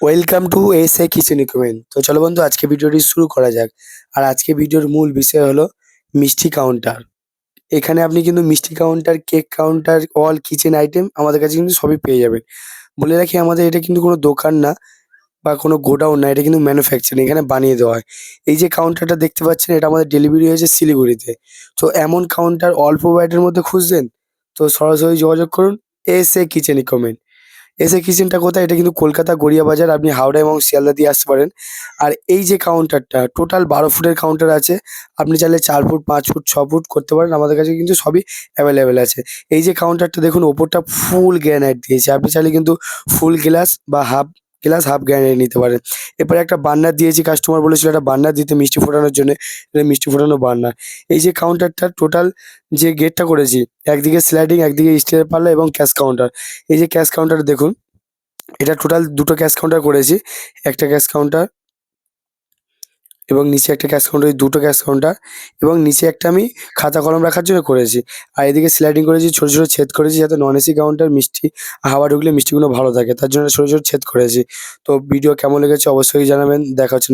Welcome to S A kitchen equipment তো চলো বন্ধু, আজকে ভিডিওটি শুরু করা যাক। আর আজকে ভিডিওর মূল বিষয় হলো মিষ্টি কাউন্টার এখানে আপনি কিন্তু মিষ্টি counter cake counter all kitchen item আমাদের কাছে কিন্তু সবই পেয়ে যাবেন। বলে রাখি, আমাদের এটা কিন্তু কোনো দোকান না বা কোনো গোডাউন না, এটা কিন্তু ম্যানুফ্যাকচারিং এখানে বানিয়ে দেওয়া হয়। এই যে কাউন্টারটা দেখতে পাচ্ছেন, এটা আমাদের ডেলিভারি হয়েছে শিলিগুড়িতে। তো এমন কাউন্টার অল্প বাজেটের মধ্যে খুঁজছেন? তো সরাসরি যোগাযোগ করুন S A kitchen equipment S কিচেনটা কোথায়? এটা কিন্তু কলকাতা গড়িয়া বাজার। আপনি হাওড়া এবং শিয়ালদা দিয়ে আসতে পারেন। আর এই যে কাউন্টারটা টোটাল বারো ফুটের কাউন্টার আছে। আপনি চাইলে চার ফুট, পাঁচ ফুট, ছ ফুট করতে পারেন। আমাদের কাছে কিন্তু সবই অ্যাভেলেবেল আছে। এই যে কাউন্টারটা দেখুন, ওপরটা ফুল গ্র্যানাইট দিয়েছে। আপনি চাইলে কিন্তু ফুল গ্লাস বা হাফ গ্লাস হাফ গ্যারান্টি নিতে পারেন এরপরে একটা বার্নার দিয়েছি কাস্টমার বলেছিল একটা বার্নার দিতে মিষ্টি ফোটানোর জন্য। এটা মিষ্টি ফোটানো বার্নার এই যে কাউন্টারটা টোটাল যে গেটটা করেছি, একদিকে স্লাইডিং একদিকে স্টিলের পাল্লা এবং ক্যাশ কাউন্টার এই যে ক্যাশ কাউন্টার দেখুন, এটা টোটাল দুটো ক্যাশ কাউন্টার করেছি। একটা ক্যাশ কাউন্টার এবং নিচে একটা ক্যাশ কাউন্টার দুটো ক্যাশ কাউন্টার এবং নিচে একটা আমি খাতা কলম রাখার জন্য করেছি। আর এদিকে স্লাইডিং করেছি, ছোটো ছোটো ছেদ করেছি যাতে নন এসি কাউন্টার মিষ্টি, হাওয়া ঢুকলে মিষ্টিগুলো ভালো থাকে। তার জন্য ছোটো ছোটো ছেদ করেছি। তো ভিডিও কেমন লেগেছে অবশ্যই জানাবেন। দেখা হচ্ছে